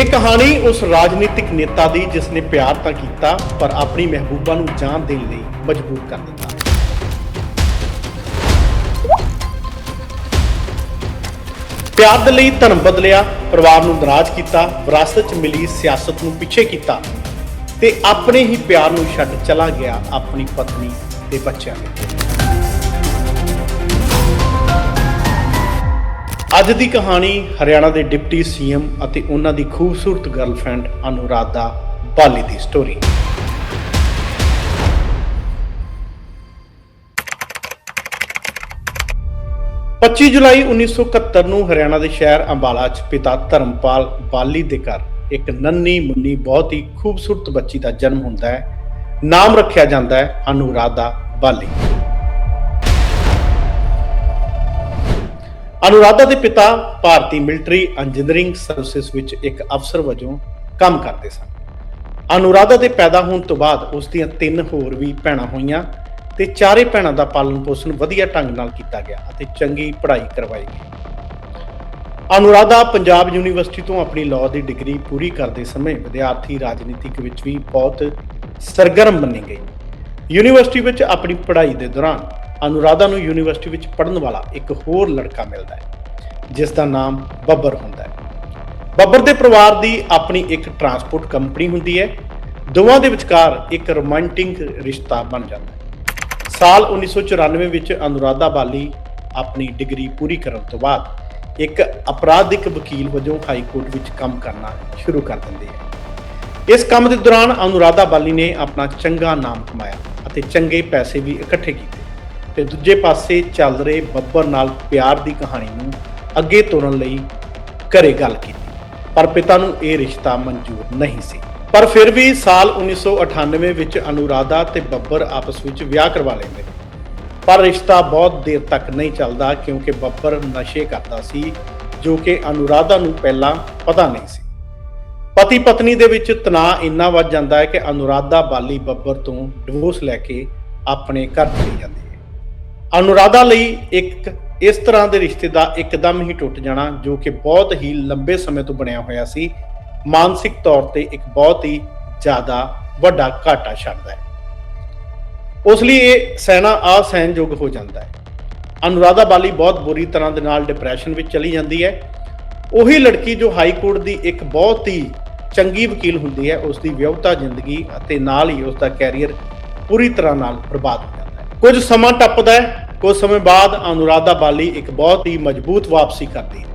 ਇਹ ਕਹਾਣੀ ਉਸ ਰਾਜਨੀਤਿਕ ਨੇਤਾ ਦੀ ਜਿਸ ਨੇ ਪਿਆਰ ਤਾਂ ਕੀਤਾ, ਪਰ ਆਪਣੀ ਮਹਿਬੂਬਾ ਨੂੰ ਜਾਨ ਦੇਣ ਲਈ ਮਜਬੂਰ ਕਰ ਦਿੱਤਾ। ਪਿਆਰ ਦੇ ਲਈ ਧਰਮ ਬਦਲਿਆ, ਪਰਿਵਾਰ ਨੂੰ ਨਾਰਾਜ਼ ਕੀਤਾ, ਵਿਰਾਸਤ 'ਚ ਮਿਲੀ ਸਿਆਸਤ ਨੂੰ ਪਿੱਛੇ ਕੀਤਾ ਤੇ ਆਪਣੇ ਹੀ ਪਿਆਰ ਨੂੰ ਛੱਡ ਚਲਾ ਗਿਆ ਆਪਣੀ ਪਤਨੀ ਤੇ ਬੱਚਿਆਂ ਦੇ। ਅੱਜ ਦੀ ਕਹਾਣੀ ਹਰਿਆਣਾ ਦੇ ਡਿਪਟੀ ਸੀਐਮ ਅਤੇ ਉਹਨਾਂ ਦੀ ਖੂਬਸੂਰਤ ਗਰਲਫ੍ਰੈਂਡ ਅਨੁਰਾਧਾ ਬਾਲੀ ਦੀ ਸਟੋਰੀ 25 ਜੁਲਾਈ 1971 ਨੂੰ ਹਰਿਆਣਾ ਦੇ ਸ਼ਹਿਰ ਅੰਬਾਲਾ 'ਚ ਪਿਤਾ ਧਰਮਪਾਲ ਬਾਲੀ ਦੇ ਘਰ ਇੱਕ ਨੰਨੀ ਮੁੰਨੀ ਬਹੁਤ ਹੀ ਖੂਬਸੂਰਤ ਬੱਚੀ ਦਾ ਜਨਮ ਹੁੰਦਾ ਹੈ। ਨਾਮ ਰੱਖਿਆ ਜਾਂਦਾ ਹੈ ਅਨੁਰਾਧਾ ਬਾਲੀ। ਅਨੁਰਾਧਾ ਦੇ ਪਿਤਾ ਭਾਰਤੀ ਮਿਲਟਰੀ ਇੰਜੀਨੀਅਰਿੰਗ ਸਰਵਿਸ ਵਿੱਚ ਇੱਕ ਅਫਸਰ ਵਜੋਂ ਕੰਮ ਕਰਦੇ ਸਨ। ਅਨੁਰਾਧਾ ਦੇ ਪੈਦਾ ਹੋਣ ਤੋਂ ਬਾਅਦ ਉਸ ਦੀਆਂ ਤਿੰਨ ਹੋਰ ਵੀ ਭੈਣਾਂ ਹੋਈਆਂ ਤੇ ਚਾਰੇ ਭੈਣਾਂ ਦਾ ਪਾਲਣ ਪੋਸ਼ਣ ਵਧੀਆ ਢੰਗ ਨਾਲ ਕੀਤਾ ਗਿਆ ਅਤੇ ਚੰਗੀ ਪੜ੍ਹਾਈ ਕਰਵਾਈ ਗਈ। ਅਨੁਰਾਧਾ ਪੰਜਾਬ ਯੂਨੀਵਰਸਿਟੀ ਤੋਂ ਆਪਣੀ ਲਾਅ ਦੀ ਡਿਗਰੀ ਪੂਰੀ ਕਰਦੇ ਸਮੇਂ ਵਿਦਿਆਰਥੀ ਰਾਜਨੀਤਿਕ ਵਿੱਚ ਵੀ ਬਹੁਤ ਸਰਗਰਮ ਮੰਨੀ ਗਈ। ਯੂਨੀਵਰਸਿਟੀ ਵਿੱਚ ਆਪਣੀ ਪੜ੍ਹਾਈ ਦੇ ਦੌਰਾਨ ਅਨੁਰਾਧਾ ਨੂੰ ਯੂਨੀਵਰਸਿਟੀ ਵਿੱਚ ਪੜ੍ਹਨ ਵਾਲਾ ਇੱਕ ਹੋਰ ਲੜਕਾ ਮਿਲਦਾ ਹੈ, ਜਿਸ ਦਾ ਨਾਮ ਬੱਬਰ ਹੁੰਦਾ ਹੈ। ਬੱਬਰ ਦੇ ਪਰਿਵਾਰ ਦੀ ਆਪਣੀ ਇੱਕ ਟਰਾਂਸਪੋਰਟ ਕੰਪਨੀ ਹੁੰਦੀ ਹੈ, ਦੋਵਾਂ ਦੇ ਵਿਚਕਾਰ ਇੱਕ ਰੋਮਾਂਟਿਕ ਰਿਸ਼ਤਾ ਬਣ ਜਾਂਦਾ ਹੈ। ਸਾਲ 1994 ਵਿੱਚ ਅਨੁਰਾਧਾ ਬਾਲੀ ਆਪਣੀ ਡਿਗਰੀ ਪੂਰੀ ਕਰਨ ਤੋਂ ਬਾਅਦ ਇੱਕ ਅਪਰਾਧਿਕ ਵਕੀਲ ਵਜੋਂ ਹਾਈ ਕੋਰਟ ਵਿੱਚ ਕੰਮ ਕਰਨਾ ਸ਼ੁਰੂ ਕਰ ਦਿੰਦੀ ਹੈ। ਇਸ ਕੰਮ ਦੇ ਦੌਰਾਨ ਅਨੁਰਾਧਾ ਬਾਲੀ ਨੇ ਆਪਣਾ ਚੰਗਾ ਨਾਮ ਕਮਾਇਆ ਅਤੇ ਚੰਗੇ ਪੈਸੇ ਵੀ ਇਕੱਠੇ ਕੀਤੇ। ਤੇ ਦੂਜੇ ਪਾਸੇ ਚੱਲ ਰਹੇ ਬੱਬਰ ਨਾਲ ਪਿਆਰ ਦੀ ਕਹਾਣੀ ਨੂੰ ਅੱਗੇ ਤੋਰਨ ਲਈ ਘਰੇ ਗੱਲ ਕੀਤੀ। ਪਰ ਪਿਤਾ ਨੂੰ ਇਹ ਰਿਸ਼ਤਾ ਮਨਜ਼ੂਰ ਨਹੀਂ ਸੀ। ਪਰ ਫਿਰ ਵੀ ਸਾਲ 1998 ਵਿੱਚ ਅਨੁਰਾਧਾ ਤੇ ਬੱਬਰ ਆਪਸ ਵਿੱਚ ਵਿਆਹ ਕਰਵਾ ਲੈਂਦੇ ਨੇ। ਪਰ ਰਿਸ਼ਤਾ ਬਹੁਤ ਦੇਰ ਤੱਕ ਨਹੀਂ ਚੱਲਦਾ ਕਿਉਂਕਿ ਬੱਬਰ ਨਸ਼ੇ ਕਰਦਾ ਸੀ, ਜੋ ਕਿ ਅਨੁਰਾਧਾ ਨੂੰ ਪਹਿਲਾਂ ਪਤਾ ਨਹੀਂ ਸੀ। ਪਤੀ ਪਤਨੀ ਦੇ ਵਿੱਚ ਤਣਾਅ ਇੰਨਾ ਵੱਧ ਜਾਂਦਾ ਹੈ ਕਿ ਅਨੁਰਾਧਾ ਬਾਲੀ ਬੱਬਰ ਤੋਂ ਡਿਵੋਰਸ ਲੈ ਕੇ ਆਪਣੇ ਘਰ ਚਲੀ ਜਾਂਦੀ ਹੈ। ਅਨੁਰਾਧਾ ਲਈ ਇੱਕ ਇਸ ਤਰ੍ਹਾਂ ਦੇ ਰਿਸ਼ਤੇ ਦਾ ਇੱਕਦਮ ਹੀ ਟੁੱਟ ਜਾਣਾ, ਜੋ ਕਿ ਬਹੁਤ ਹੀ ਲੰਬੇ ਸਮੇਂ ਤੋਂ ਬਣਿਆ ਹੋਇਆ ਸੀ, ਮਾਨਸਿਕ ਤੌਰ ਤੇ ਇੱਕ ਬਹੁਤ ਹੀ ਜ਼ਿਆਦਾ ਵੱਡਾ ਘਾਟਾ ਛੱਡਦਾ ਹੈ। ਉਸ ਲਈ ਇਹ ਸਹਿਣਾ ਅਸਹਿਣਯੋਗ ਹੋ ਜਾਂਦਾ ਹੈ। ਅਨੁਰਾਧਾ ਬਾਲੀ ਬਹੁਤ ਬੁਰੀ ਤਰ੍ਹਾਂ ਦੇ ਨਾਲ ਡਿਪਰੈਸ਼ਨ ਵਿੱਚ ਚਲੀ ਜਾਂਦੀ ਹੈ। ਉਹੀ ਲੜਕੀ ਜੋ ਹਾਈ ਕੋਰਟ ਦੀ ਇੱਕ ਬਹੁਤ ਹੀ ਚੰਗੀ ਵਕੀਲ ਹੁੰਦੀ ਹੈ, ਉਸ ਦੀ ਵਿਆਹੁਤਾ ਜ਼ਿੰਦਗੀ ਅਤੇ ਨਾਲ ਹੀ ਉਸ ਦਾ ਕੈਰੀਅਰ ਪੂਰੀ ਤਰ੍ਹਾਂ ਨਾਲ ਬਰਬਾਦ ਹੋ ਕੁਝ ਸਮਾਂ ਟੱਪਦਾ ਹੈ, ਕੁਝ ਸਮੇਂ ਬਾਅਦ ਅਨੁਰਾਧਾ ਬਾਲੀ ਇੱਕ ਬਹੁਤ ਹੀ ਮਜ਼ਬੂਤ ਵਾਪਸੀ ਕਰਦੀ ਹੈ।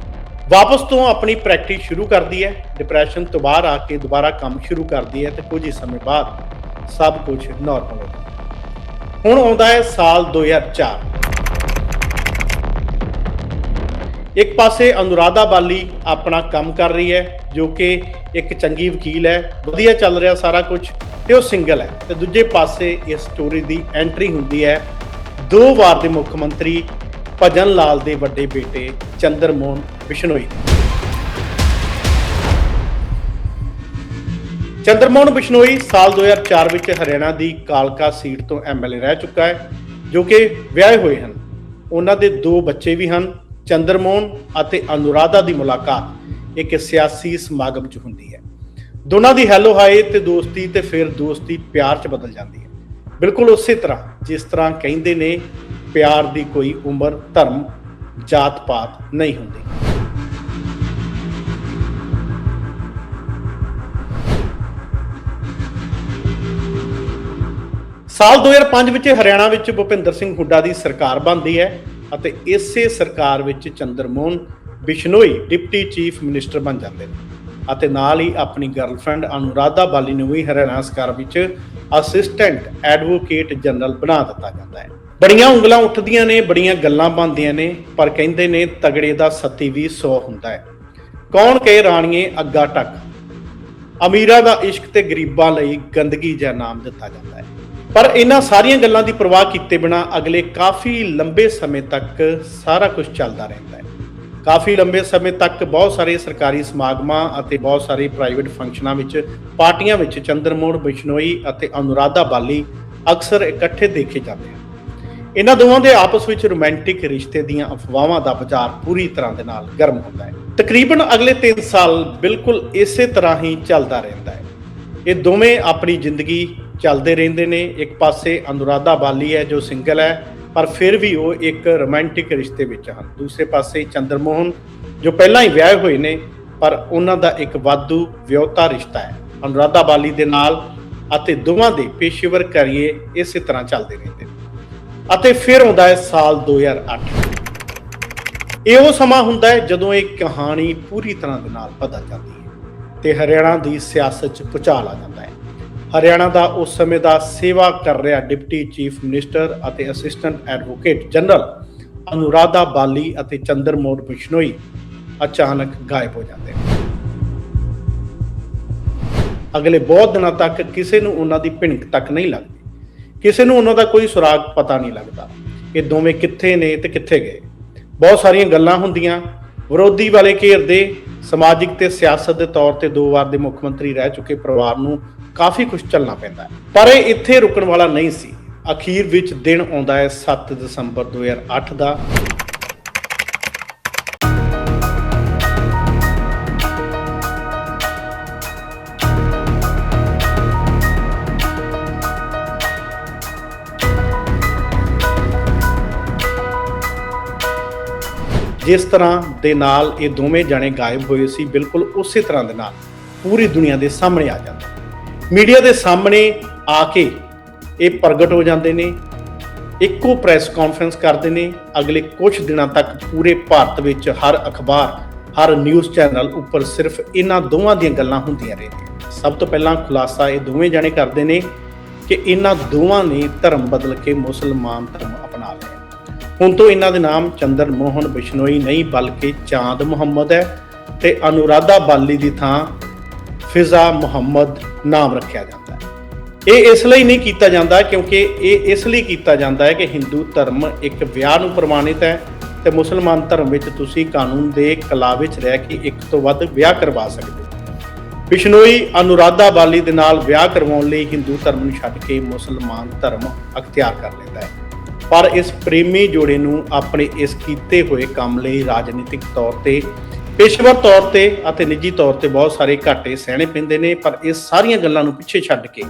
ਵਾਪਸ ਤੋਂ ਆਪਣੀ ਪ੍ਰੈਕਟਿਸ ਸ਼ੁਰੂ ਕਰਦੀ ਹੈ ਡਿਪਰੈਸ਼ਨ ਤੋਂ ਬਾਹਰ ਆ ਕੇ ਦੁਬਾਰਾ ਕੰਮ ਸ਼ੁਰੂ ਕਰਦੀ ਹੈ ਤੇ ਕੁਝ ਹੀ ਸਮੇਂ ਬਾਅਦ ਸਭ ਕੁਝ ਨਾਰਮਲ ਹੋ ਜਾਂਦਾ ਹੁਣ ਆਉਂਦਾ ਹੈ ਸਾਲ 2004 ਇੱਕ ਪਾਸੇ ਅਨੁਰਾਧਾ ਬਾਲੀ ਆਪਣਾ ਕੰਮ ਕਰ ਰਹੀ ਹੈ, ਜੋ ਕਿ ਇੱਕ ਚੰਗੀ ਵਕੀਲ ਹੈ, ਵਧੀਆ ਚੱਲ ਰਿਹਾ ਸਾਰਾ ਕੁਝ। ਤੇ ਉਹ ਸਿੰਗਲ ਹੈ ਤੇ ਦੂਜੇ ਪਾਸੇ ਇਸ ਸਟੋਰੀ ਦੀ ਐਂਟਰੀ ਹੁੰਦੀ ਹੈ। ਦੋ ਵਾਰ ਦੇ ਮੁੱਖ ਮੰਤਰੀ ਭਜਨ ਲਾਲ ਦੇ ਵੱਡੇ ਬੇਟੇ ਚੰਦਰ ਮੋਹਨ ਬਿਸ਼ਨੋਈ। ਦੀ। ਚੰਦਰ ਮੋਹਨ ਬਿਸ਼ਨੋਈ ਸਾਲ 2004 ਵਿੱਚ ਹਰਿਆਣਾ ਦੀ ਕਾਲਕਾ ਸੀਟ ਤੋਂ ਐਮਐਲਏ ਰਹਿ ਚੁੱਕਾ ਹੈ, ਜੋ ਕਿ ਵਿਆਹੇ ਹੋਏ ਹਨ। ਉਹਨਾਂ ਦੇ ਦੋ ਬੱਚੇ ਵੀ ਹਨ, ਚੰਦਰ ਮੋਹਨ ਅਤੇ ਅਨੁਰਾਧਾ ਦੀ ਮੁਲਾਕਾਤ ਇੱਕ ਸਿਆਸੀ ਸਮਾਗਮ 'ਚ ਹੁੰਦੀ ਹੈ। ਦੋਨਾਂ ਦੀ ਹੈਲੋ ਹਾਈ ਤੇ ਦੋਸਤੀ ਤੇ ਫਿਰ ਦੋਸਤੀ ਪਿਆਰ 'ਚ ਬਦਲ ਜਾਂਦੀ ਹੈ। ਬਿਲਕੁਲ ਉਸੇ ਤਰ੍ਹਾਂ ਜਿਸ ਤਰ੍ਹਾਂ ਕਹਿੰਦੇ ਨੇ, ਪਿਆਰ ਦੀ ਕੋਈ ਉਮਰ, ਧਰਮ, ਜਾਤ ਪਾਤ ਨਹੀਂ ਹੁੰਦੀ। ਸਾਲ 2005 ਵਿੱਚ ਹਰਿਆਣਾ ਵਿੱਚ ਭੁਪਿੰਦਰ ਸਿੰਘ ਹੁੱਡਾ ਦੀ ਸਰਕਾਰ ਬਣਦੀ ਹੈ ਅਤੇ ਇਸੇ ਸਰਕਾਰ ਵਿੱਚ Chandermohan Bishnoi deputy chief minister ਬਣ ਜਾਂਦੇ ਨੇ। ਅਤੇ ਨਾਲ ਹੀ ਆਪਣੀ ਗਰਲਫ੍ਰੈਂਡ ਅਨੁਰਾਧਾ ਬਾਲੀ ਨੂੰ ਵੀ ਹਰਿਆਣਾ ਸਰਕਾਰ ਵਿੱਚ ਅਸਿਸਟੈਂਟ ਐਡਵੋਕੇਟ ਜਨਰਲ ਬਣਾ ਦਿੱਤਾ ਜਾਂਦਾ ਹੈ। ਬੜੀਆਂ ਉਂਗਲਾਂ ਉੱਠਦੀਆਂ ਨੇ, ਬੜੀਆਂ ਗੱਲਾਂ ਬਣਦੀਆਂ ਨੇ, ਪਰ ਕਹਿੰਦੇ ਨੇ ਤਗੜੇ ਦਾ ਸੱਤੀ ਵੀ 100 ਹੁੰਦਾ ਹੈ। ਕੌਣ ਕਹੇ ਰਾਣੀਏ ਅੱਗਾ ਟੱਕ? ਅਮੀਰਾਂ ਦਾ ਇਸ਼ਕ ਤੇ ਗਰੀਬਾਂ ਲਈ ਗੰਦਗੀ ਜਾਂ ਨਾਮ ਦਿੱਤਾ ਜਾਂਦਾ ਹੈ। ਪਰ ਇਹਨਾਂ ਸਾਰੀਆਂ ਗੱਲਾਂ ਦੀ ਪਰਵਾਹ ਕੀਤੇ ਬਿਨਾ ਅਗਲੇ ਕਾਫੀ ਲੰਬੇ ਸਮੇਂ ਤੱਕ ਸਾਰਾ ਕੁਝ ਚੱਲਦਾ ਰਹਿੰਦਾ ਹੈ। ਕਾਫੀ ਲੰਬੇ ਸਮੇਂ ਤੱਕ ਬਹੁਤ ਸਾਰੇ ਸਰਕਾਰੀ ਸਮਾਗਮਾਂ ਅਤੇ ਬਹੁਤ ਸਾਰੇ ਪ੍ਰਾਈਵੇਟ ਫੰਕਸ਼ਨਾਂ ਵਿੱਚ, ਪਾਰਟੀਆਂ ਵਿੱਚ ਚੰਦਰਮੋਹਨ, ਬਿਸ਼ਨੋਈ ਅਤੇ ਅਨੁਰਾਧਾ ਬਾਲੀ ਅਕਸਰ ਇਕੱਠੇ ਦੇਖੇ ਜਾਂਦੇ ਹਨ। ਇਹਨਾਂ ਦੋਵਾਂ ਦੇ ਆਪਸ ਵਿੱਚ ਰੋਮਾਂਟਿਕ ਰਿਸ਼ਤੇ ਦੀਆਂ ਅਫਵਾਹਾਂ ਦਾ ਬਾਜ਼ਾਰ ਪੂਰੀ ਤਰ੍ਹਾਂ ਦੇ ਨਾਲ ਗਰਮ ਹੁੰਦਾ ਹੈ। ਤਕਰੀਬਨ ਅਗਲੇ 3 ਸਾਲ ਬਿਲਕੁਲ ਇਸੇ ਤਰ੍ਹਾਂ ਹੀ ਚੱਲਦਾ ਰਹਿੰਦਾ ਹੈ। ਇਹ ਦੋਵੇਂ ਆਪਣੀ ਜ਼ਿੰਦਗੀ ਚੱਲਦੇ ਰਹਿੰਦੇ ਨੇ। ਇੱਕ ਪਾਸੇ ਅਨੁਰਾਧਾ ਬਾਲੀ ਹੈ ਜੋ ਸਿੰਗਲ ਹੈ ਪਰ ਫਿਰ ਵੀ ਉਹ ਇੱਕ ਰੋਮਾਂਟਿਕ ਰਿਸ਼ਤੇ ਵਿੱਚ ਹਨ। ਦੂਸਰੇ ਪਾਸੇ ਚੰਦਰਮੋਹਨ, ਜੋ ਪਹਿਲਾਂ ਹੀ ਵਿਆਹੇ ਹੋਏ ਨੇ, ਪਰ ਉਹਨਾਂ ਦਾ ਇੱਕ ਵਾਧੂ ਵਿਆਹਤਾ ਰਿਸ਼ਤਾ ਹੈ। ਅਨੁਰਾਧਾ ਬਾਲੀ ਦੇ ਨਾਲ ਅਤੇ ਦੋਵਾਂ ਦੇ ਪੇਸ਼ੇਵਰ ਕਰੀਏ ਇਸੇ ਤਰ੍ਹਾਂ ਚੱਲਦੇ ਰਹਿੰਦੇ ਨੇ। ਅਤੇ ਫਿਰ ਆਉਂਦਾ ਹੈ ਸਾਲ 2008 ਇਹ ਉਹ ਸਮਾਂ ਹੁੰਦਾ ਹੈ ਜਦੋਂ ਇਹ ਕਹਾਣੀ ਪੂਰੀ ਤਰ੍ਹਾਂ ਦੇ ਨਾਲ ਪਤਾ ਜਾਂਦੀ ਹੈ ਤੇ ਹਰਿਆਣਾ ਦੀ ਸਿਆਸਤ 'ਚ ਭੁਚਾਲ ਆ ਜਾਂਦਾ ਹੈ। ਹਰਿਆਣਾ ਦਾ ਉਸ ਸਮੇਂ ਦਾ ਸੇਵਾ ਕਰ ਰਿਹਾ ਡਿਪਟੀ ਚੀਫ ਮਿਨਿਸਟਰ ਅਤੇ assistant advocate general Anuradha Bali ਅਤੇ ਚੰਦਰਮੋਹਨ ਬਿਸ਼ਨੋਈ ਅਚਾਨਕ ਗਾਇਬ ਹੋ ਜਾਂਦੇ ਅਗਲੇ ਬਹੁਤ ਦਿਨਾਂ ਤੱਕ ਕਿਸੇ ਨੂੰ ਉਹਨਾਂ ਦੀ ਭਿਣਕ ਤੱਕ ਨਹੀਂ ਲੱਗਦੀ। ਕਿਸੇ ਨੂੰ ਉਹਨਾਂ ਦਾ ਕੋਈ ਸੁਰਾਗ ਪਤਾ ਨਹੀਂ ਲੱਗਦਾ। ਇਹ ਦੋਵੇਂ ਕਿੱਥੇ ਨੇ ਤੇ ਕਿੱਥੇ ਗਏ? ਬਹੁਤ ਸਾਰੀਆਂ ਗੱਲਾਂ ਹੁੰਦੀਆਂ। ਵਿਰੋਧੀ ਵਾਲੇ ਘੇਰਦੇ। ਸਮਾਜਿਕ ਤੇ ਸਿਆਸਤ ਦੇ ਤੌਰ ਤੇ ਦੋ ਵਾਰ ਦੇ ਮੁੱਖ ਮੰਤਰੀ ਰਹਿ ਚੁੱਕੇ ਪਰਿਵਾਰ ਨੂੰ ਕਾਫੀ ਕੁਝ ਚੱਲਣਾ ਪੈਂਦਾ ਪਰ ਇਹ ਇੱਥੇ ਰੁਕਣ ਵਾਲਾ ਨਹੀਂ ਸੀ। ਅਖੀਰ ਵਿੱਚ ਦਿਨ ਆਉਂਦਾ ਹੈ 7 ਦਸੰਬਰ 2008 ਦਾ। ਜਿਸ ਤਰ੍ਹਾਂ ਦੇ ਨਾਲ ਇਹ ਦੋਵੇਂ ਜਾਣੇ ਗਾਇਬ ਹੋਏ ਸੀ, ਬਿਲਕੁਲ ਉਸੇ ਤਰ੍ਹਾਂ ਦੇ ਨਾਲ। ਪੂਰੀ ਦੁਨੀਆ ਦੇ ਸਾਹਮਣੇ ਆ ਜਾਂਦਾ। ਮੀਡੀਆ ਦੇ ਸਾਹਮਣੇ ਆ ਕੇ ਇਹ ਪ੍ਰਗਟ ਹੋ ਜਾਂਦੇ ਨੇ, ਇੱਕੋ ਪ੍ਰੈਸ ਕਾਨਫਰੰਸ ਕਰਦੇ ਨੇ, ਅਗਲੇ ਕੁਝ ਦਿਨਾਂ ਤੱਕ ਪੂਰੇ ਭਾਰਤ ਵਿੱਚ ਹਰ ਅਖਬਾਰ, ਹਰ ਨਿਊਜ਼ ਚੈਨਲ ਉੱਪਰ ਸਿਰਫ ਇਹਨਾਂ ਦੋਵਾਂ ਦੀਆਂ ਗੱਲਾਂ ਹੁੰਦੀਆਂ ਰਹਿੰਦੀਆਂ ਸਭ ਤੋਂ ਪਹਿਲਾਂ ਖੁਲਾਸਾ ਇਹ ਦੋਵੇਂ ਜਣੇ ਕਰਦੇ ਨੇ ਕਿ ਇਹਨਾਂ ਦੋਵਾਂ ਨੇ ਧਰਮ ਬਦਲ ਕੇ ਮੁਸਲਮਾਨ ਧਰਮ ਅਪਣਾ ਲਿਆ। ਹੁਣ ਤੋਂ ਇਹਨਾਂ ਦੇ ਨਾਮ ਚੰਦਰ ਮੋਹਨ ਬਿਸ਼ਨੋਈ ਨਹੀਂ, ਬਲਕਿ ਚਾਂਦ ਮੁਹੰਮਦ ਹੈ ਤੇ ਅਨੁਰਾਧਾ ਬਾਲੀ ਦੀ ਥਾਂ ਫਿਜ਼ਾ ਮੁਹੰਮਦ ਨਾਮ ਰੱਖਿਆ ਜਾਂਦਾ ਹੈ। ਇਹ ਇਸ ਲਈ ਨਹੀਂ ਕੀਤਾ ਜਾਂਦਾ ਕਿਉਂਕਿ ਇਹ ਇਸ ਲਈ ਕੀਤਾ ਜਾਂਦਾ ਹੈ ਕਿ ਹਿੰਦੂ ਧਰਮ ਇੱਕ ਵਿਆਹ ਨੂੰ ਪ੍ਰਮਾਣਿਤ ਹੈ ਤੇ ਮੁਸਲਮਾਨ ਧਰਮ ਵਿੱਚ ਤੁਸੀਂ ਕਾਨੂੰਨ ਦੇ ਕਲਾ ਵਿੱਚ ਰਹਿ ਕੇ ਇੱਕ ਤੋਂ ਵੱਧ ਵਿਆਹ ਕਰਵਾ ਸਕਦੇ ਹੋ। ਬਿਸ਼ਨੋਈ ਅਨੁਰਾਧਾ ਬਾਲੀ ਦੇ ਨਾਲ ਵਿਆਹ ਕਰਵਾਉਣ ਲਈ ਹਿੰਦੂ ਧਰਮ ਨੂੰ ਛੱਡ ਕੇ ਮੁਸਲਮਾਨ ਧਰਮ ਅਖਤਿਆਰ ਕਰ ਲੈਂਦਾ ਹੈ। ਪਰ ਇਸ ਪ੍ਰੇਮੀ ਜੋੜੇ ਨੂੰ ਆਪਣੇ ਇਸ ਕੀਤੇ ਹੋਏ ਕੰਮ ਲਈ ਰਾਜਨੀਤਿਕ ਤੌਰ ਤੇ ਪੇਸ਼ੇਵਰ ਤੌਰ ਤੇ ਅਤੇ ਨਿੱਜੀ ਤੌਰ ਤੇ ਬਹੁਤ ਸਾਰੇ ਘਾਟੇ ਸਹਿਣੇ ਪੈਂਦੇ ਨੇ, ਪਰ ਇਹ ਸਾਰੀਆਂ ਗੱਲਾਂ ਨੂੰ ਪਿੱਛੇ ਛੱਡ ਕੇ।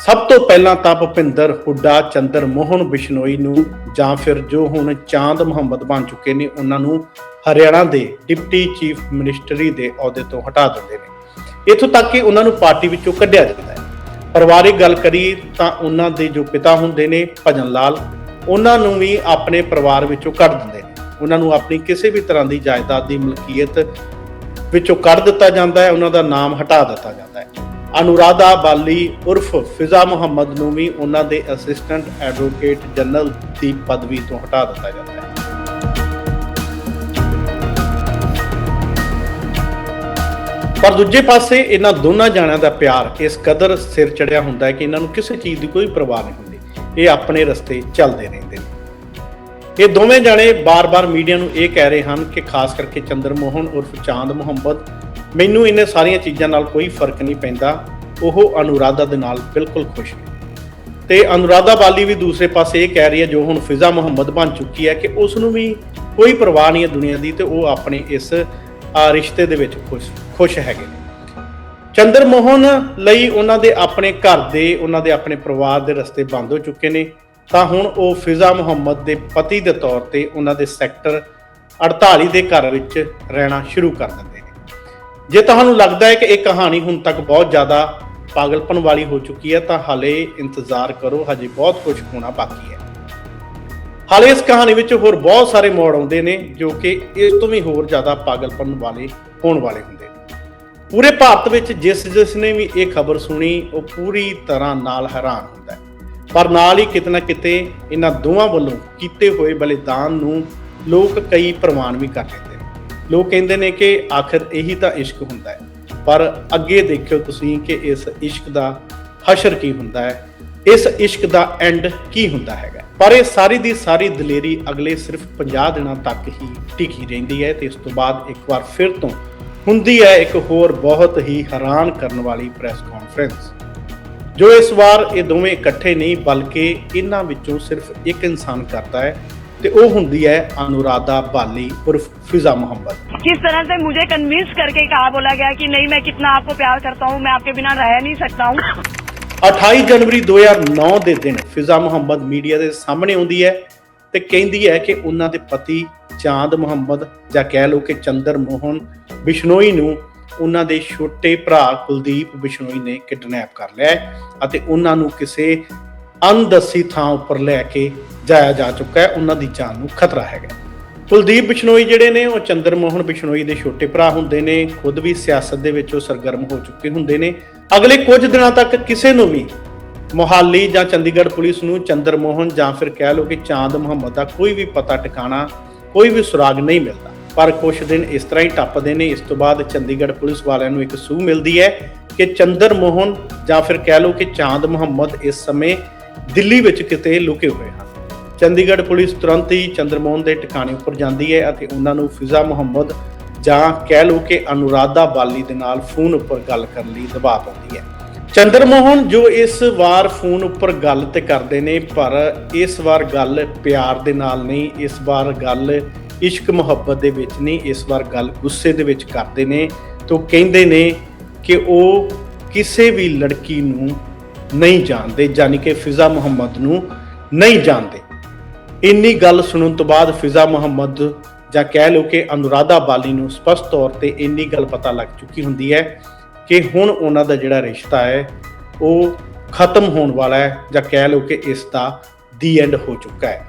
ਸਭ ਤੋਂ ਪਹਿਲਾਂ ਤਾਂ ਭੁਪਿੰਦਰ, ਹੁੱਡਾ, ਚੰਦਰ, ਮੋਹਨ, ਬਿਸ਼ਨੋਈ ਨੂੰ ਜਾਂ ਫਿਰ ਜੋ ਹੁਣ ਚਾਂਦ ਮੁਹੰਮਦ ਬਣ ਚੁੱਕੇ ਨੇ, ਉਹਨਾਂ ਨੂੰ ਹਰਿਆਣਾ ਦੇ ਡਿਪਟੀ ਚੀਫ ਮਿਨਿਸਟਰੀ ਦੇ ਅਹੁਦੇ ਤੋਂ ਹਟਾ ਦਿੰਦੇ ਨੇ। ਇੱਥੋਂ ਤੱਕ ਕਿ ਉਹਨਾਂ ਨੂੰ ਪਾਰਟੀ ਵਿੱਚੋਂ ਕੱਢਿਆ ਜਾਂਦਾ ਹੈ। ਪਰਿਵਾਰਿਕ ਗੱਲ ਕਰੀ ਤਾਂ ਉਹਨਾਂ ਦੇ ਜੋ ਪਿਤਾ ਹੁੰਦੇ ਨੇ, ਭਜਨ ਲਾਲ, ਉਹਨਾਂ ਨੂੰ ਵੀ ਆਪਣੇ ਪਰਿਵਾਰ ਵਿੱਚੋਂ ਕੱਢ ਦਿੰਦੇ ਨੇ। ਉਹਨਾਂ ਨੂੰ ਆਪਣੀ ਕਿਸੇ ਵੀ ਤਰ੍ਹਾਂ ਦੀ ਜਾਇਦਾਦ ਦੀ ਮਲਕੀਅਤ ਵਿੱਚੋਂ ਕੱਢ ਦਿੱਤਾ ਜਾਂਦਾ ਹੈ, ਉਹਨਾਂ ਦਾ ਨਾਮ ਹਟਾ ਦਿੱਤਾ ਜਾਂਦਾ ਹੈ। ਅਨੁਰਾਧਾ ਬਾਲੀ ਉਰਫ ਫਿਜ਼ਾ ਮੁਹੰਮਦ ਨੂੰ ਵੀ ਉਹਨਾਂ ਦੇ ਅਸਿਸਟੈਂਟ ਐਡਵੋਕੇਟ ਜਨਰਲ ਦੀ ਪਦਵੀ ਤੋਂ ਹਟਾ ਦਿੱਤਾ ਜਾਂਦਾ ਹੈ। ਪਰ ਦੂਜੇ ਪਾਸੇ ਇਹਨਾਂ ਦੋਨਾਂ ਜਾਣਿਆਂ ਦਾ ਪਿਆਰ ਇਸ ਕਦਰ ਸਿਰ ਚੜਿਆ ਹੁੰਦਾ ਹੈ ਕਿ ਇਹਨਾਂ ਨੂੰ ਕਿਸੇ ਚੀਜ਼ ਦੀ ਕੋਈ ਪਰਵਾਹ ਨਹੀਂ ਹੁੰਦੀ। ਇਹ ਆਪਣੇ ਰਸਤੇ ਚੱਲਦੇ ਰਹਿੰਦੇ ਨੇ। ਇਹ ਦੋਵੇਂ ਜਾਣੇ ਬਾਰ-ਬਾਰ ਮੀਡੀਆ ਨੂੰ ਇਹ ਕਹਿ ਰਹੇ ਹਨ ਕਿ ਖਾਸ ਕਰਕੇ ਚੰਦਰ ਮੋਹਨ ਉਰਫ ਚਾਂਦ ਮੁਹੰਮਦ, ਮੈਨੂੰ ਇਹਨੇ ਸਾਰੀਆਂ ਚੀਜ਼ਾਂ ਨਾਲ ਕੋਈ ਫ਼ਰਕ ਨਹੀਂ ਪੈਂਦਾ, ਉਹ ਅਨੁਰਾਧਾ ਦੇ ਨਾਲ ਬਿਲਕੁਲ ਖੁਸ਼ ਨੇ। ਤੇ ਅਨੁਰਾਧਾ ਬਾਲੀ ਵੀ ਦੂਸਰੇ ਪਾਸੇ ਇਹ ਕਹਿ ਰਹੀ ਹੈ, ਜੋ ਹੁਣ ਫਿਜ਼ਾ ਮੁਹੰਮਦ ਬਣ ਚੁੱਕੀ ਹੈ ਕਿ ਉਸ ਨੂੰ ਵੀ ਕੋਈ ਪਰਵਾਹ ਨਹੀਂ ਹੈ ਦੁਨੀਆ ਦੀ ਤੇ ਉਹ ਆਪਣੇ ਇਸ ਰਿਸ਼ਤੇ ਦੇ ਵਿੱਚ ਖੁਸ਼ ਖੁਸ਼ ਹੈਗੇ ਚੰਦਰ ਮੋਹਨ ਲਈ ਉਹਨਾਂ ਦੇ ਆਪਣੇ ਘਰ ਦੇ, ਉਹਨਾਂ ਦੇ ਆਪਣੇ ਪਰਿਵਾਰ ਦੇ ਰਸਤੇ ਬੰਦ ਹੋ ਚੁੱਕੇ ਨੇ। ਤਾਂ ਹੁਣ ਉਹ ਫਿਜ਼ਾ ਮੁਹੰਮਦ ਦੇ ਪਤੀ ਦੇ ਤੌਰ ਤੇ ਉਹਨਾਂ ਦੇ ਸੈਕਟਰ 48 ਦੇ ਘਰ ਵਿੱਚ ਰਹਿਣਾ ਸ਼ੁਰੂ ਕਰ ਦਿੰਦੇ ਨੇ। ਜੇ ਤੁਹਾਨੂੰ ਲੱਗਦਾ ਹੈ ਕਿ ਇਹ ਕਹਾਣੀ ਹੁਣ ਤੱਕ ਬਹੁਤ ਜ਼ਿਆਦਾ ਪਾਗਲਪਨ ਵਾਲੀ ਹੋ ਚੁੱਕੀ ਹੈ, ਤਾਂ ਹਾਲੇ ਇੰਤਜ਼ਾਰ ਕਰੋ, ਹਜੇ ਬਹੁਤ ਕੁਝ ਹੋਣਾ ਬਾਕੀ ਹੈ। ਹਾਲੇ ਇਸ ਕਹਾਣੀ ਵਿੱਚ ਹੋਰ ਬਹੁਤ ਸਾਰੇ ਮੋੜ ਆਉਂਦੇ ਨੇ, ਜੋ ਕਿ ਇਸ ਤੋਂ ਵੀ ਹੋਰ ਜ਼ਿਆਦਾ ਪਾਗਲਪਨ ਵਾਲੇ ਹੋਣ ਵਾਲੇ ਹੁੰਦੇ ਨੇ। ਪੂਰੇ ਭਾਰਤ ਵਿੱਚ ਜਿਸ ਜਿਸ ਨੇ ਵੀ ਇਹ ਖਬਰ ਸੁਣੀ, ਉਹ ਪੂਰੀ ਤਰ੍ਹਾਂ ਨਾਲ ਹੈਰਾਨ ਹੁੰਦਾ ਹੈ। ਪਰ ਨਾਲ ਹੀ ਕਿਤੇ ਨਾ ਕਿਤੇ ਇਹਨਾਂ ਦੋਵਾਂ ਵੱਲੋਂ ਕੀਤੇ ਹੋਏ ਬਲੀਦਾਨ ਨੂੰ ਲੋਕ ਕਈ ਪ੍ਰਮਾਣ ਵੀ ਕਰ ਲੈਂਦੇ ਨੇ। ਲੋਕ ਕਹਿੰਦੇ ਨੇ ਕਿ ਆਖਰ ਇਹੀ ਤਾਂ ਇਸ਼ਕ ਹੁੰਦਾ ਹੈ। ਪਰ ਅੱਗੇ ਦੇਖਿਓ ਤੁਸੀਂ ਕਿ ਇਸ ਇਸ਼ਕ ਦਾ ਹਸ਼ਰ ਕੀ ਹੁੰਦਾ ਹੈ। ਇਸ ਇਸ਼ਕ ਦਾ ਐਂਡ ਕੀ ਹੁੰਦਾ ਹੈਗਾ। ਪਰ ਇਹ ਸਾਰੀ ਦੀ ਸਾਰੀ ਦਲੇਰੀ ਅਗਲੇ ਸਿਰਫ 50 ਦਿਨਾਂ ਤੱਕ ਹੀ ਟਿਕੀ ਰਹਿੰਦੀ ਹੈ ਤੇ ਇਸ ਤੋਂ ਬਾਅਦ ਇੱਕ ਵਾਰ ਫਿਰ ਤੋਂ ਹੁੰਦੀ ਹੈ ਇੱਕ ਹੋਰ ਬਹੁਤ ਹੀ ਹੈਰਾਨ ਕਰਨ ਵਾਲੀ ਪ੍ਰੈਸ ਕਾਨਫਰੰਸ ਜੋ ਇਸ ਵਾਰ ਇਹ ਦੋਵੇਂ ਇਕੱਠੇ ਨਹੀਂ ਬਲਕਿ ਇਹਨਾਂ ਵਿੱਚੋਂ ਸਿਰਫ ਇੱਕ ਇਨਸਾਨ ਕਰਦਾ ਹੈ ਤੇ ਉਹ ਹੁੰਦੀ ਹੈ ਅਨੁਰਾਧਾ ਬਾਲੀ ਉਰਫ ਫਿਜ਼ਾ ਮੁਹੰਮਦ किस तरह से मुझे कन्विंस करके कहा बोला गया कि नहीं मैं कितना आपको प्यार करता हूँ मैं आपके बिना रह नहीं सकता हूँ 28 ਜਨਵਰੀ 2009 ਦੇ ਦਿਨ ਫਿਜ਼ਾ ਮੁਹੰਮਦ ਮੀਡੀਆ ਦੇ ਸਾਹਮਣੇ ਆਉਂਦੀ ਹੈ ਤੇ ਕਹਿੰਦੀ ਹੈ ਕਿ ਉਹਨਾਂ ਦੇ ਪਤੀ ਚਾਂਦ ਮੁਹੰਮਦ ਜਾਂ ਕਹਿ ਲਓ ਕਿ ਚੰਦਰ ਮੋਹਨ ਬਿਸ਼ਨੋਈ ਨੂੰ ਉਹਨਾਂ ਦੇ ਛੋਟੇ ਭਰਾ ਕੁਲਦੀਪ ਬਿਸ਼ਨੋਈ ਨੇ ਕਿਡਨੈਪ ਕਰ ਲਿਆ ਅਤੇ ਉਹਨਾਂ ਨੂੰ ਕਿਸੇ ਅਣਦੱਸੀ ਥਾਂ ਉੱਪਰ ਲੈ ਕੇ ਜਾਇਆ ਜਾ ਚੁੱਕਾ ਹੈ। ਉਹਨਾਂ ਦੀ ਜਾਨ ਨੂੰ ਖਤਰਾ ਹੈਗਾ ਕੁਲਦੀਪ ਬਿਸ਼ਨੋਈ ਜਿਹੜੇ ਨੇ, ਉਹ ਚੰਦਰ ਮੋਹਨ ਬਿਸ਼ਨੋਈ ਦੇ ਛੋਟੇ ਭਰਾ ਹੁੰਦੇ ਨੇ, ਖੁਦ ਵੀ ਸਿਆਸਤ ਦੇ ਵਿੱਚ ਉਹ ਸਰਗਰਮ ਹੋ ਚੁੱਕੇ ਹੁੰਦੇ ਨੇ। ਅਗਲੇ ਕੁਝ ਦਿਨਾਂ ਤੱਕ ਕਿਸੇ ਨੂੰ ਵੀ ਮੋਹਾਲੀ ਜਾਂ ਚੰਡੀਗੜ੍ਹ ਪੁਲਿਸ ਨੂੰ ਚੰਦਰ ਮੋਹਨ ਜਾਂ ਫਿਰ ਕਹਿ ਲਓ ਕਿ ਚਾਂਦ ਮੁਹੰਮਦ ਦਾ ਕੋਈ ਵੀ ਪਤਾ ਟਿਕਾਣਾ, ਕੋਈ ਵੀ ਸੁਰਾਗ ਨਹੀਂ ਮਿਲਦਾ। ਪਰ ਕੁਝ ਦਿਨ ਇਸ ਤਰ੍ਹਾਂ ਹੀ ਟੱਪਦੇ ਨੇ। ਇਸ ਤੋਂ ਬਾਅਦ ਚੰਡੀਗੜ੍ਹ ਪੁਲਿਸ ਵਾਲਿਆਂ ਨੂੰ ਇੱਕ ਸੂਹ ਮਿਲਦੀ ਹੈ ਕਿ ਚੰਦਰ ਮੋਹਨ ਜਾਂ ਫਿਰ ਕਹਿ ਲਓ ਕਿ ਚਾਂਦ ਮੁਹੰਮਦ ਇਸ ਸਮੇਂ ਦਿੱਲੀ ਵਿੱਚ ਕਿਤੇ ਲੁਕੇ ਹੋਏ ਹਨ। ਚੰਡੀਗੜ੍ਹ ਪੁਲਿਸ ਤੁਰੰਤ ਹੀ ਚੰਦਰਮੋਹਨ ਦੇ ਟਿਕਾਣੇ ਉੱਪਰ ਜਾਂਦੀ ਹੈ ਅਤੇ ਉਹਨਾਂ ਨੂੰ ਫਿਜ਼ਾ ਮੁਹੰਮਦ ਜਾਂ ਕਹਿ ਲਓ ਕਿ ਅਨੁਰਾਧਾ ਬਾਲੀ ਦੇ ਨਾਲ ਫੋਨ ਉੱਪਰ ਗੱਲ ਕਰਨ ਲਈ ਦਬਾਅ ਪਾਉਂਦੀ ਹੈ। ਚੰਦਰਮੋਹਨ ਜੋ ਇਸ ਵਾਰ ਫੋਨ ਉੱਪਰ ਗੱਲ ਤੇ ਕਰਦੇ ਨੇ, ਪਰ ਇਸ ਵਾਰ ਗੱਲ ਪਿਆਰ ਦੇ ਨਾਲ ਨਹੀਂ। ਇਸ ਵਾਰ ਗੱਲ ਇਸ਼ਕ ਮੁਹੱਬਤ ਦੇ ਵਿੱਚ ਨਹੀਂ ਇਸ ਵਾਰ ਗੱਲ ਗੁੱਸੇ ਦੇ ਵਿੱਚ ਕਰਦੇ ਨੇ, ਤੋਂ ਕਹਿੰਦੇ ਨੇ ਕਿ ਉਹ ਕਿਸੇ ਵੀ ਲੜਕੀ ਨੂੰ ਨਹੀਂ ਜਾਣਦੇ ਯਾਨੀ ਕਿ ਫਿਜ਼ਾ ਮੁਹੰਮਦ ਨੂੰ ਨਹੀਂ ਜਾਣਦੇ। ਇੰਨੀ ਗੱਲ ਸੁਣਨ ਤੋਂ ਬਾਅਦ ਫਿਜ਼ਾ ਮੁਹੰਮਦ ਜਾਂ ਕਹਿ ਲਓ ਕਿ ਅਨੁਰਾਧਾ ਬਾਲੀ ਨੂੰ ਸਪਸ਼ਟ ਤੌਰ ਤੇ ਇੰਨੀ ਗੱਲ ਪਤਾ ਲੱਗ ਚੁੱਕੀ ਹੁੰਦੀ ਹੈ ਕਿ ਹੁਣ ਉਹਨਾਂ ਦਾ ਜਿਹੜਾ ਰਿਸ਼ਤਾ ਹੈ, ਉਹ ਖਤਮ ਹੋਣ ਵਾਲਾ ਹੈ ਜਾਂ ਕਹਿ ਲਓ ਕਿ ਇਸ ਦਾ ਦੀ ਐਂਡ ਹੋ ਚੁੱਕਾ ਹੈ।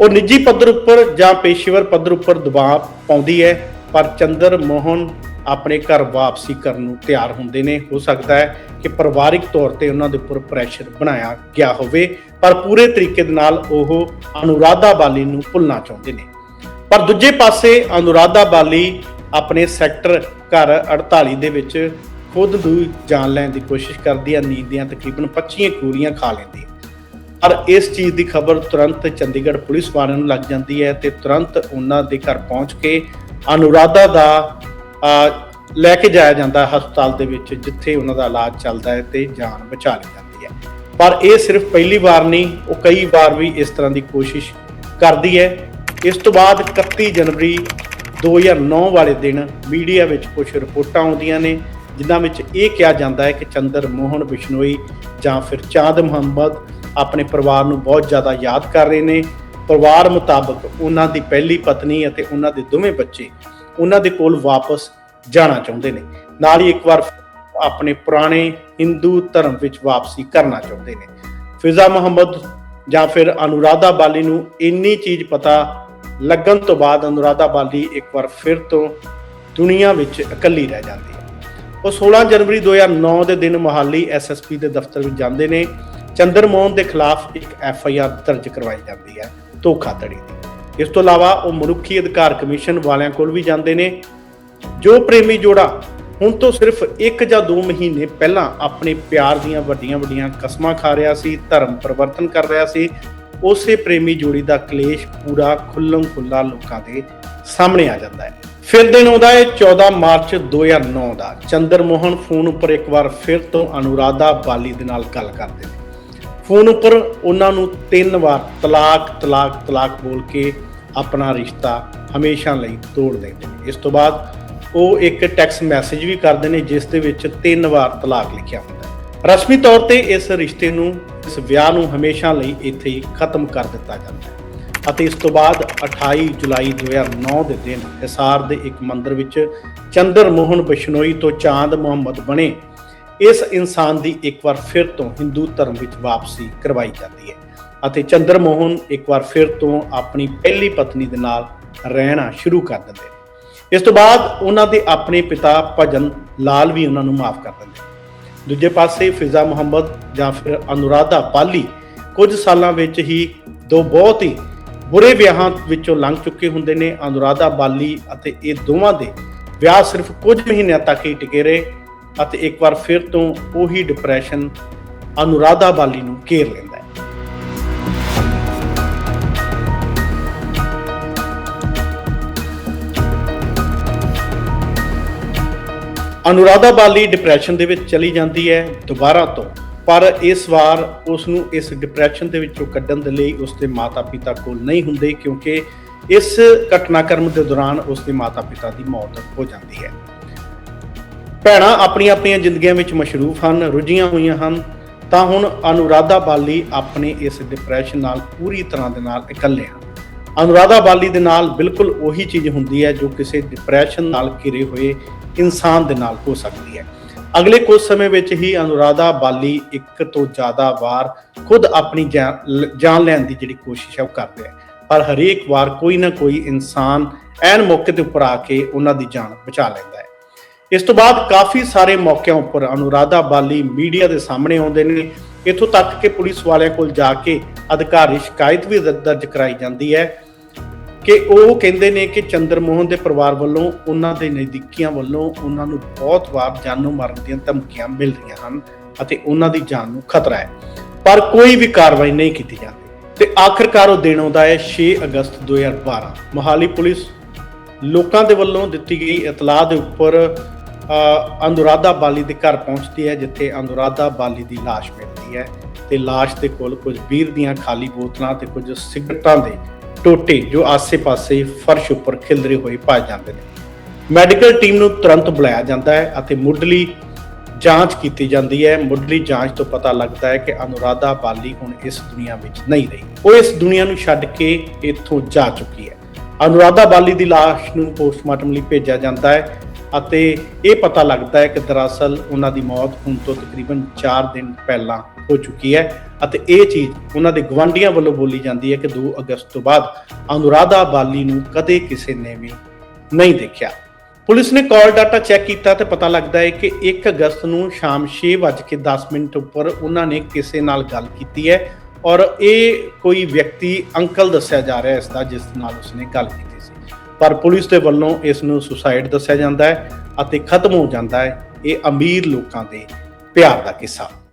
ਉਹ ਨਿੱਜੀ ਪੱਧਰ ਉੱਪਰ ਜਾਂ ਪੇਸ਼ੇਵਰ ਪੱਧਰ ਉੱਪਰ ਦਬਾਅ ਪਾਉਂਦੀ ਹੈ, ਪਰ ਚੰਦਰ ਮੋਹਨ ਆਪਣੇ ਘਰ ਵਾਪਸੀ ਕਰਨ ਨੂੰ ਤਿਆਰ ਹੁੰਦੇ ਨੇ। ਹੋ ਸਕਦਾ ਹੈ ਕਿ ਪਰਿਵਾਰਿਕ ਤੌਰ ਤੇ ਉਹਨਾਂ ਦੇ ਉੱਪਰ ਪ੍ਰੈਸ਼ਰ ਬਣਾਇਆ ਗਿਆ ਹੋਵੇ, ਪਰ ਪੂਰੇ ਤਰੀਕੇ ਦੇ ਨਾਲ ਉਹ ਅਨੁਰਾਧਾ ਬਾਲੀ ਨੂੰ ਭੁੱਲਣਾ ਚਾਹੁੰਦੇ ਨੇ। ਪਰ ਦੂਜੇ ਪਾਸੇ ਅਨੁਰਾਧਾ ਬਾਲੀ ਆਪਣੇ ਸੈਕਟਰ ਘਰ 48 ਦੇ ਵਿੱਚ ਖੁਦ ਨੂੰ ਜਾਨ ਲੈਣ ਦੀ ਕੋਸ਼ਿਸ਼ ਕਰਦੀ ਹੈ, ਨੀਂਦ ਦੀਆਂ ਤਕਰੀਬਨ 25 ਗੋਲੀਆਂ ਖਾ ਲੈਂਦੀ ਪਰ ਇਸ ਚੀਜ਼ ਦੀ ਖਬਰ ਤੁਰੰਤ ਚੰਡੀਗੜ੍ਹ ਪੁਲਿਸ ਵਾਲਿਆਂ ਨੂੰ ਲੱਗ ਜਾਂਦੀ ਹੈ ਤੇ ਤੁਰੰਤ ਉਹਨਾਂ ਦੇ ਘਰ ਪਹੁੰਚ ਕੇ ਅਨੁਰਾਧਾ ਦਾ ਲੈ ਕੇ ਜਾਇਆ ਜਾਂਦਾ ਹੈ ਹਸਪਤਾਲ ਦੇ ਵਿੱਚ, ਜਿੱਥੇ ਉਹਨਾਂ ਦਾ ਇਲਾਜ ਚੱਲਦਾ ਹੈ ਤੇ ਜਾਨ ਬਚਾ ਲਈ ਜਾਂਦੀ ਹੈ। ਪਰ ਇਹ ਸਿਰਫ ਪਹਿਲੀ ਵਾਰ ਨਹੀਂ, ਉਹ ਕਈ ਵਾਰ ਵੀ ਇਸ ਤਰ੍ਹਾਂ ਦੀ ਕੋਸ਼ਿਸ਼ ਕਰਦੀ ਹੈ। ਇਸ ਤੋਂ ਬਾਅਦ 31 ਜਨਵਰੀ 2009 ਵਾਲੇ ਦਿਨ ਮੀਡੀਆ ਵਿੱਚ ਕੁਝ ਰਿਪੋਰਟਾਂ ਆਉਂਦੀਆਂ ਨੇ, ਜਿਨ੍ਹਾਂ ਵਿੱਚ ਇਹ ਕਿਹਾ ਜਾਂਦਾ ਹੈ ਕਿ ਚੰਦਰ ਮੋਹਨ ਬਿਸ਼ਨੋਈ ਜਾਂ ਫਿਰ ਚਾਂਦ ਮੁਹੰਮਦ ਆਪਣੇ ਪਰਿਵਾਰ ਨੂੰ ਬਹੁਤ ਜ਼ਿਆਦਾ ਯਾਦ ਕਰ ਰਹੇ ਨੇ। ਪਰਿਵਾਰ ਮੁਤਾਬਕ ਉਹਨਾਂ ਦੀ ਪਹਿਲੀ ਪਤਨੀ ਅਤੇ ਉਹਨਾਂ ਦੇ ਦੋਵੇਂ ਬੱਚੇ ਉਹਨਾਂ ਦੇ ਕੋਲ ਵਾਪਸ ਜਾਣਾ ਚਾਹੁੰਦੇ ਨੇ। ਨਾਲ ਹੀ ਇੱਕ ਵਾਰ ਆਪਣੇ ਪੁਰਾਣੇ ਹਿੰਦੂ ਧਰਮ ਵਿੱਚ ਵਾਪਸੀ ਕਰਨਾ ਚਾਹੁੰਦੇ ਨੇ। ਫਿਜ਼ਾ ਮੁਹੰਮਦ ਜਾਂ ਫਿਰ ਅਨੁਰਾਧਾ ਬਾਲੀ ਨੂੰ ਇੰਨੀ ਚੀਜ਼ ਪਤਾ ਲੱਗਣ ਤੋਂ ਬਾਅਦ ਅਨੁਰਾਧਾ ਬਾਲੀ ਇੱਕ ਵਾਰ ਫਿਰ ਤੋਂ ਦੁਨੀਆ ਵਿੱਚ ਇਕੱਲੀ ਰਹਿ ਜਾਂਦੀ ਹੈ। ਉਹ 16 ਜਨਵਰੀ 2009 ਦੇ ਦਿਨ ਮੋਹਾਲੀ ਐਸਐਸਪੀ ਦੇ ਦਫ਼ਤਰ ਵਿੱਚ ਜਾਂਦੇ ਨੇ। ਚੰਦਰ ਮੋਹਨ ਦੇ ਖਿਲਾਫ ਇੱਕ ਐਫ ਆਈ ਆਰ ਦਰਜ ਕਰਵਾਈ ਜਾਂਦੀ ਹੈ ਧੋਖਾਧੜੀ ਦੀ। ਇਸ ਤੋਂ ਇਲਾਵਾ ਉਹ ਮਨੁੱਖੀ ਅਧਿਕਾਰ ਕਮਿਸ਼ਨ ਵਾਲਿਆਂ ਕੋਲ ਵੀ ਜਾਂਦੇ ਨੇ। ਜੋ ਪ੍ਰੇਮੀ ਜੋੜਾ ਹੁਣ ਤੋਂ ਸਿਰਫ 1 ਜਾਂ 2 ਮਹੀਨੇ ਪਹਿਲਾਂ ਆਪਣੇ ਪਿਆਰ ਦੀਆਂ ਵੱਡੀਆਂ ਵੱਡੀਆਂ ਕਸਮਾਂ ਖਾ ਰਿਹਾ ਸੀ, ਧਰਮ ਪਰਿਵਰਤਨ ਕਰ ਰਿਹਾ ਸੀ, ਉਸੇ ਪ੍ਰੇਮੀ ਜੋੜੀ ਦਾ ਕਲੇਸ਼ ਪੂਰਾ ਖੁੱਲਮ ਖੁੱਲਾ ਲੋਕਾਂ ਦੇ ਸਾਹਮਣੇ ਆ ਜਾਂਦਾ ਹੈ। ਫਿਰ ਦਿਨ ਆਉਂਦਾ ਹੈ 14 ਮਾਰਚ 2009 ਦਾ। ਚੰਦਰ ਮੋਹਨ ਫੋਨ ਉੱਪਰ ਇੱਕ ਵਾਰ ਫਿਰ ਤੋਂ ਅਨੁਰਾਧਾ ਬਾਲੀ ਦੇ ਨਾਲ ਗੱਲ ਕਰਦੇ ਨੇ। ਫੋਨ ਉੱਪਰ ਉਹਨਾਂ ਨੂੰ ਤਿੰਨ ਵਾਰ ਤਲਾਕ ਤਲਾਕ ਤਲਾਕ ਬੋਲ ਕੇ ਆਪਣਾ ਰਿਸ਼ਤਾ ਹਮੇਸ਼ਾ ਲਈ ਤੋੜ ਦਿੰਦੇ ਨੇ। ਇਸ ਤੋਂ ਬਾਅਦ ਉਹ ਇੱਕ ਟੈਕਸਟ ਮੈਸੇਜ ਵੀ ਕਰਦੇ ਨੇ, ਜਿਸ ਦੇ ਵਿੱਚ ਤਿੰਨ ਵਾਰ ਤਲਾਕ ਲਿਖਿਆ ਹੁੰਦਾ ਹੈ। ਰਸਮੀ ਤੌਰ ਤੇ ਇਸ ਰਿਸ਼ਤੇ ਨੂੰ, ਇਸ ਵਿਆਹ ਨੂੰ ਹਮੇਸ਼ਾ ਲਈ ਇੱਥੇ ਹੀ ਖਤਮ ਕਰ ਦਿੱਤਾ ਜਾਂਦਾ ਹੈ। ਅਤੇ ਇਸ ਤੋਂ ਬਾਅਦ 28 ਜੁਲਾਈ 2009 ਦੇ ਦਿਨ ਹਿਸਾਰ ਦੇ ਇੱਕ ਮੰਦਿਰ ਵਿੱਚ ਚੰਦਰ ਮੋਹਨ ਬਿਸ਼ਨੋਈ ਤੋਂ ਚਾਂਦ ਮੁਹੰਮਦ ਬਣੇ ਇਸ ਇਨਸਾਨ ਦੀ ਇੱਕ ਵਾਰ ਫਿਰ ਤੋਂ ਹਿੰਦੂ ਧਰਮ ਵਿੱਚ ਵਾਪਸੀ ਕਰਵਾਈ ਜਾਂਦੀ ਹੈ ਅਤੇ ਚੰਦਰ ਮੋਹਨ ਇੱਕ ਵਾਰ ਫਿਰ ਤੋਂ ਆਪਣੀ ਪਹਿਲੀ ਪਤਨੀ ਦੇ ਨਾਲ ਰਹਿਣਾ ਸ਼ੁਰੂ ਕਰ ਦਿੰਦੇ ਨੇ। ਇਸ ਤੋਂ ਬਾਅਦ ਉਹਨਾਂ ਦੇ ਆਪਣੇ ਪਿਤਾ ਭਜਨ ਲਾਲ ਵੀ ਉਹਨਾਂ ਨੂੰ ਮਾਫ ਕਰ ਦਿੰਦੇ ਦੂਜੇ ਪਾਸੇ ਫਿਜ਼ਾ ਮੁਹੰਮਦ ਜਾਂ ਫਿਰ ਅਨੁਰਾਧਾ ਪਾਲੀ ਕੁਝ ਸਾਲਾਂ ਵਿੱਚ ਹੀ ਦੋ ਬਹੁਤ ਹੀ ਬੁਰੇ ਵਿਆਹਾਂ ਵਿੱਚੋਂ ਲੰਘ ਚੁੱਕੇ ਹੁੰਦੇ ਨੇ। ਅਨੁਰਾਧਾ ਬਾਲੀ ਅਤੇ ਇਹ ਦੋਵਾਂ ਦੇ ਵਿਆਹ ਸਿਰਫ ਕੁਝ ਮਹੀਨਿਆਂ ਤੱਕ ਹੀ ਟਿਕੇ ਰਹੇ। ਅਤੇ ਇੱਕ ਵਾਰ ਫਿਰ ਤੋਂ ਉਹੀ ਡਿਪਰੈਸ਼ਨ ਅਨੁਰਾਧਾ ਬਾਲੀ ਨੂੰ ਘੇਰ ਲੈਂਦਾ ਹੈ। ਅਨੁਰਾਧਾ ਬਾਲੀ ਡਿਪਰੈਸ਼ਨ ਦੇ ਵਿੱਚ ਚਲੀ ਜਾਂਦੀ ਹੈ ਦੁਬਾਰਾ ਤੋਂ, ਪਰ ਇਸ ਵਾਰ ਉਸ ਨੂੰ ਇਸ ਡਿਪਰੈਸ਼ਨ ਦੇ ਵਿੱਚੋਂ ਕੱਢਣ ਦੇ ਲਈ ਉਸ ਦੇ ਮਾਤਾ-ਪਿਤਾ ਕੋਲ ਨਹੀਂ ਹੁੰਦੇ ਕਿਉਂਕਿ ਇਸ ਘਟਨਾਕ੍ਰਮ ਦੇ ਦੌਰਾਨ ਉਸ ਦੇ ਮਾਤਾ-ਪਿਤਾ ਦੀ ਮੌਤ ਹੋ ਜਾਂਦੀ ਹੈ। ਭੈਣਾਂ ਆਪਣੀਆਂ ਆਪਣੀਆਂ ਜ਼ਿੰਦਗੀਆਂ ਵਿੱਚ ਮਸ਼ਰੂਫ ਹਨ, ਰੁੱਝੀਆਂ ਹੋਈਆਂ ਹਨ, ਤਾਂ ਹੁਣ ਅਨੁਰਾਧਾ ਬਾਲੀ ਆਪਣੇ ਇਸ ਡਿਪਰੈਸ਼ਨ ਨਾਲ ਪੂਰੀ ਤਰ੍ਹਾਂ ਦੇ ਨਾਲ ਇਕੱਲੇ ਹਨ। ਅਨੁਰਾਧਾ ਬਾਲੀ ਦੇ ਨਾਲ ਬਿਲਕੁਲ ਉਹੀ ਚੀਜ਼ ਹੁੰਦੀ ਹੈ ਜੋ ਕਿਸੇ ਡਿਪਰੈਸ਼ਨ ਨਾਲ ਘਿਰੇ ਹੋਏ ਇਨਸਾਨ ਦੇ ਨਾਲ ਹੋ ਸਕਦੀ ਹੈ। ਅਗਲੇ ਕੁਝ ਸਮੇਂ ਵਿੱਚ ਹੀ ਅਨੁਰਾਧਾ ਬਾਲੀ ਇੱਕ ਤੋਂ ਜ਼ਿਆਦਾ ਵਾਰ ਖੁਦ ਆਪਣੀ ਜਾਨ ਲੈਣ ਦੀ ਜਿਹੜੀ ਕੋਸ਼ਿਸ਼ ਹੈ ਉਹ ਕਰਦੇ ਹੈ। ਪਰ ਹਰੇਕ ਵਾਰ ਕੋਈ ਨਾ ਕੋਈ ਇਨਸਾਨ ਐਨ ਮੌਕੇ ਤੇ ਉੱਪਰ ਆ ਕੇ ਉਹਨਾਂ ਦੀ ਜਾਨ ਬਚਾ ਲੈਂਦਾ ਹੈ। ਇਸ ਤੋਂ ਬਾਅਦ ਕਾਫੀ ਸਾਰੇ ਮੌਕਿਆਂ ਉੱਪਰ ਅਨੁਰਾਧਾ ਬਾਲੀ ਮੀਡੀਆ ਦੇ ਸਾਹਮਣੇ ਆਉਂਦੇ ਨੇ। ਇੱਥੋਂ ਤੱਕ ਕਿ ਪੁਲਿਸ ਵਾਲਿਆਂ ਕੋਲ ਜਾ ਕੇ ਅਧਿਕਾਰੀ ਸ਼ਿਕਾਇਤ ਵੀ ਦਰਜ ਕਰਾਈ ਜਾਂਦੀ ਹੈ ਕਿ ਉਹ ਕਹਿੰਦੇ ਨੇ ਕਿ ਚੰਦਰ ਮੋਹਨ ਦੇ ਪਰਿਵਾਰ ਵੱਲੋਂ, ਉਹਨਾਂ ਦੇ ਨਜ਼ਦੀਕੀਆਂ ਵੱਲੋਂ ਉਹਨਾਂ ਨੂੰ ਬਹੁਤ ਵਾਰ ਜਾਨੋਂ ਮਾਰਨ ਦੀਆਂ ਧਮਕੀਆਂ ਮਿਲ ਰਹੀਆਂ ਹਨ ਅਤੇ ਉਹਨਾਂ ਦੀ ਜਾਨ ਨੂੰ ਖਤਰਾ ਹੈ। ਪਰ ਕੋਈ ਵੀ ਕਾਰਵਾਈ ਨਹੀਂ ਕੀਤੀ ਜਾਂਦੀ। ਤੇ ਆਖਰਕਾਰ ਉਹ ਦਿਨ ਆਉਂਦਾ ਹੈ 6 ਅਗਸਤ 2012 ਮੋਹਾਲੀ ਪੁਲਿਸ ਲੋਕਾਂ ਦੇ ਵੱਲੋਂ ਦਿੱਤੀ ਗਈ ਇਤਲਾਹ ਦੇ ਉੱਪਰ ਅਨੁਰਾਧਾ ਬਾਲੀ ਦੇ ਘਰ ਪਹੁੰਚਦੀ ਹੈ, ਜਿੱਥੇ ਅਨੁਰਾਧਾ ਬਾਲੀ ਦੀ ਲਾਸ਼ ਮਿਲਦੀ ਹੈ ਤੇ ਲਾਸ਼ ਦੇ ਕੋਲ ਕੁਝ ਬੀਰ ਦੀਆਂ ਖਾਲੀ ਬੋਤਲਾਂ ਤੇ ਕੁਝ ਸਿਗਰਟਾਂ ਦੇ ਟੋਟੇ ਜੋ ਆਸੇ-ਪਾਸੇ ਫਰਸ਼ ਉੱਪਰ ਖਿਲਰੇ ਹੋਏ ਪਾਏ ਜਾਂਦੇ ਨੇ। ਮੈਡੀਕਲ ਟੀਮ ਨੂੰ ਤੁਰੰਤ ਬੁਲਾਇਆ ਜਾਂਦਾ ਹੈ ਅਤੇ ਮੁੱਢਲੀ ਜਾਂਚ ਕੀਤੀ ਜਾਂਦੀ ਹੈ। ਮੁੱਢਲੀ ਜਾਂਚ ਤੋਂ ਪਤਾ ਲੱਗਦਾ ਹੈ ਕਿ ਅਨੁਰਾਧਾ ਬਾਲੀ ਹੁਣ ਇਸ ਦੁਨੀਆ ਵਿੱਚ ਨਹੀਂ ਰਹੀ। ਉਹ ਇਸ ਦੁਨੀਆ ਨੂੰ ਛੱਡ ਕੇ ਇੱਥੋਂ ਜਾ ਚੁੱਕੀ ਹੈ। ਅਨੁਰਾਧਾ ਬਾਲੀ ਦੀ ਲਾਸ਼ ਨੂੰ ਪੋਸਟਮਾਰਟਮ ਲਈ ਭੇਜਿਆ ਜਾਂਦਾ ਹੈ। ਅਤੇ ਇਹ ਪਤਾ ਲੱਗਦਾ ਹੈ ਕਿ ਦਰਅਸਲ ਉਹਨਾਂ ਦੀ ਮੌਤ ਹੁਣ ਤੋਂ ਤਕਰੀਬਨ 4 ਦਿਨ ਪਹਿਲਾਂ ਹੋ ਚੁੱਕੀ ਹੈ ਅਤੇ ਇਹ ਚੀਜ਼ ਉਹਨਾਂ ਦੇ ਗਵਾਂਢੀਆਂ ਵੱਲੋਂ ਬੋਲੀ ਜਾਂਦੀ ਹੈ ਕਿ 2 ਅਗਸਤ ਤੋਂ ਬਾਅਦ ਅਨੁਰਾਧਾ ਬਾਲੀ ਨੂੰ ਕਦੇ ਕਿਸੇ ਨੇ ਵੀ ਨਹੀਂ ਦੇਖਿਆ। ਪੁਲਿਸ ਨੇ ਕਾਲ ਡਾਟਾ ਚੈੱਕ ਕੀਤਾ ਤੇ ਪਤਾ ਲੱਗਦਾ ਹੈ ਕਿ 1 ਅਗਸਤ ਨੂੰ ਸ਼ਾਮ 6:10 ਮਿੰਟ ਉੱਪਰ ਉਹਨਾਂ ਨੇ ਕਿਸੇ ਨਾਲ ਗੱਲ ਕੀਤੀ ਹੈ ਔਰ ਇਹ ਕੋਈ ਵਿਅਕਤੀ ਅੰਕਲ ਦੱਸਿਆ ਜਾ ਰਿਹਾ ਹੈ ਇਸ ਦਾ, ਜਿਸ ਨਾਲ ਉਸਨੇ ਗੱਲ ਕੀਤੀ ਪਰ ਪੁਲਿਸ ਦੇ ਵੱਲੋਂ ਇਸ ਨੂੰ ਸੁਸਾਈਡ ਦੱਸਿਆ ਜਾਂਦਾ ਹੈ ਅਤੇ ਖਤਮ ਹੋ ਜਾਂਦਾ ਹੈ ਇਹ ਅਮੀਰ ਲੋਕਾਂ ਦੇ ਪਿਆਰ ਦਾ ਕਿੱਸਾ।